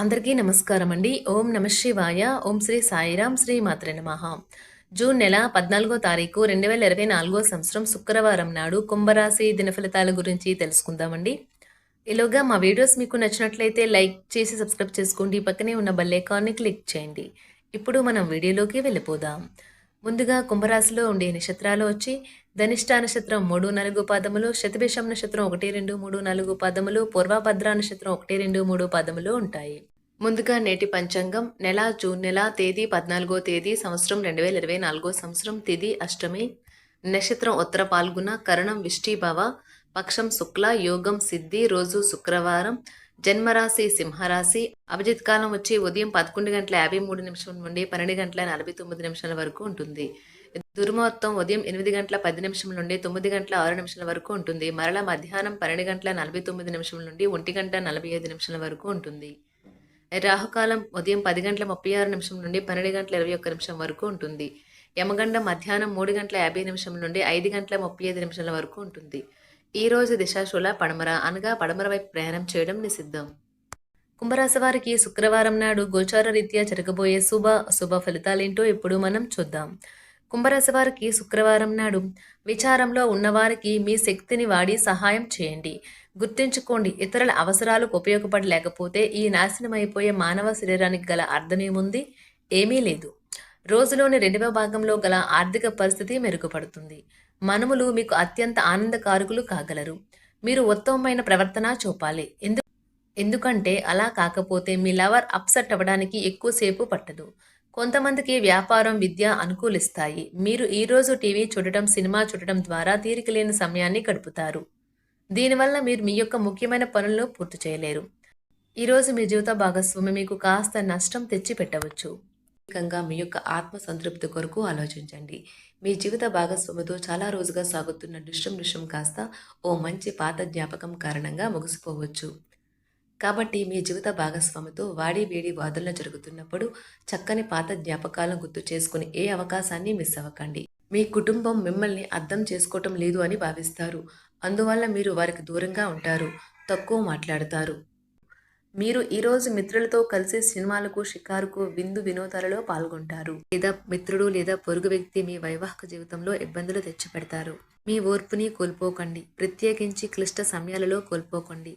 అందరికీ నమస్కారం అండి ఓం నమ శివాయ. ఓం శ్రీ సాయిరాం శ్రీ మాత్రే నమః. జూన్ నెల పద్నాలుగో తారీఖు రెండు వేల ఇరవై నాలుగో సంవత్సరం శుక్రవారం నాడు కుంభరాశి దినఫలితాల గురించి తెలుసుకుందామండి. ఈలోగా మా వీడియోస్ మీకు నచ్చినట్లయితే లైక్ చేసి సబ్స్క్రైబ్ చేసుకోండి. పక్కనే ఉన్న బెల్ ఐకాన్ని క్లిక్ చేయండి. ఇప్పుడు మనం వీడియోలోకి వెళ్ళిపోదాం. ముందుగా కుంభరాశిలో ఉండే నక్షత్రాలు వచ్చి ధనిష్ట నక్షత్రం మూడు నాలుగు పాదములు శతభిషం నక్షత్రం ఒకటి రెండు మూడు నాలుగు పాదములు పూర్వభద్ర నక్షత్రం ఒకటి రెండు మూడు పాదములు ఉంటాయి. ముందుగా నేటి పంచాంగం నెల జూన్ నెల తేదీ పద్నాలుగో తేదీ సంవత్సరం రెండు వేల ఇరవై నాలుగో సంవత్సరం తిది అష్టమి. నక్షత్రం ఉత్తర పాల్గొన కరణం విష్టిభవ పక్షం శుక్ల యోగం సిద్ధి రోజు శుక్రవారం జన్మరాశి సింహరాశి. అభిజిత్ కాలం వచ్చి ఉదయం పదకొండు గంటల యాభై మూడు నిమిషం నుండి పన్నెండు గంటల నలభై తొమ్మిది నిమిషాల వరకు ఉంటుంది. దుర్మోత్తం ఉదయం ఎనిమిది గంటల పది నిమిషం నుండి తొమ్మిది గంటల ఆరు నిమిషాల వరకు ఉంటుంది. మరల మధ్యాహ్నం పన్నెండు గంటల నలభై తొమ్మిది నిమిషం నుండి ఒంటి గంట నలభై ఐదు నిమిషాల వరకు ఉంటుంది. రాహుకాలం ఉదయం పది గంటల ముప్పై ఆరు నిమిషం నుండి పన్నెండు గంటల ఇరవై ఒక్క నిమిషం వరకు ఉంటుంది. యమగండ మధ్యాహ్నం మూడు గంటల యాభై నిమిషం నుండి ఐదు గంటల ముప్పై ఐదు నిమిషాల వరకు ఉంటుంది. ఈ రోజు దిశాశూల పడమర అనగా పడమర వైపు ప్రయాణం చేయడం నిషిద్ధం. కుంభరాశి వారికి శుక్రవారం నాడు గోచార రీత్యా జరగబోయే శుభ శుభ ఫలితాలేంటో ఇప్పుడు మనం చూద్దాం. కుంభరాశి వారికి శుక్రవారం నాడు విచారంలో ఉన్నవారికి మీ శక్తిని వాడి సహాయం చేయండి. గుర్తుంచుకోండి ఇతరుల అవసరాలకు ఉపయోగపడలేకపోతే ఈ నాశనం అయిపోయే మానవ శరీరానికి గల అర్థమేముంది? ఏమీ లేదు. రోజులోని రెండవ భాగంలో గల ఆర్థిక పరిస్థితి మెరుగుపడుతుంది. మనములు మీకు అత్యంత ఆనందకారకులు కాగలరు. మీరు ఉత్తమమైన ప్రవర్తన చూపాలి. ఎందు ఎందుకంటే అలా కాకపోతే మీ లవర్ అప్సెట్ అవ్వడానికి ఎక్కువసేపు పట్టదు. కొంతమందికి వ్యాపారం విద్య అనుకూలిస్తాయి. మీరు ఈరోజు టీవీ చూడటం సినిమా చూడటం ద్వారా తీరిక లేని సమయాన్ని గడుపుతారు. దీనివల్ల మీరు మీ యొక్క ముఖ్యమైన పనులను పూర్తి చేయలేరు. ఈరోజు మీ జీవిత భాగస్వామి మీకు కాస్త నష్టం తెచ్చి పెట్టవచ్చు. ముఖ్యంగా మీ యొక్క ఆత్మ సంతృప్తి కొరకు ఆలోచించండి. మీ జీవిత భాగస్వామితో చాలా రోజుగా సాగుతున్న దృశ్యం దృశ్యం కాస్త ఓ మంచి పాత జ్ఞాపకం కారణంగా ముగిసిపోవచ్చు. కాబట్టి మీ జీవిత భాగస్వామితో వాడి వేడి వాదనలు జరుగుతున్నప్పుడు చక్కని పాత జ్ఞాపకాలను గుర్తు చేసుకుని ఏ అవకాశాన్ని మిస్ అవ్వకండి. మీ కుటుంబం మిమ్మల్ని అర్థం చేసుకోవటం లేదు అని భావిస్తారు. అందువల్ల మీరు వారికి దూరంగా ఉంటారు తక్కువ మాట్లాడతారు. మీరు ఈరోజు మిత్రులతో కలిసి సినిమాలకు షికారుకు విందు వినోదాలలో పాల్గొంటారు. లేదా మిత్రుడు లేదా పొరుగు వ్యక్తి మీ వైవాహిక జీవితంలో ఇబ్బందులు తెచ్చిపెడతారు. మీ ఓర్పుని కోల్పోకండి. ప్రత్యేకించి క్లిష్ట సమయాలలో కోల్పోకండి.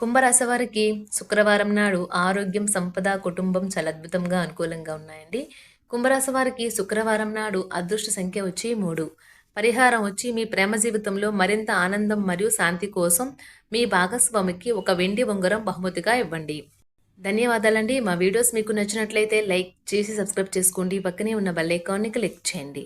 కుంభరాశి వారికి శుక్రవారం నాడు ఆరోగ్యం సంపద కుటుంబం చాలా అద్భుతంగా అనుకూలంగా ఉన్నాయండి. కుంభరాశి వారికి శుక్రవారం నాడు అదృష్ట సంఖ్య వచ్చి మూడు. పరిహారం వచ్చి మీ ప్రేమ జీవితంలో మరింత ఆనందం మరియు శాంతి కోసం మీ భాగస్వామికి ఒక వెండి ఉంగరం బహుమతిగా ఇవ్వండి. ధన్యవాదాలండి. మా వీడియోస్ మీకు నచ్చినట్లయితే లైక్ చేసి సబ్స్క్రైబ్ చేసుకోండి. పక్కనే ఉన్న బెల్ ఐకాన్ని క్లిక్ చేయండి.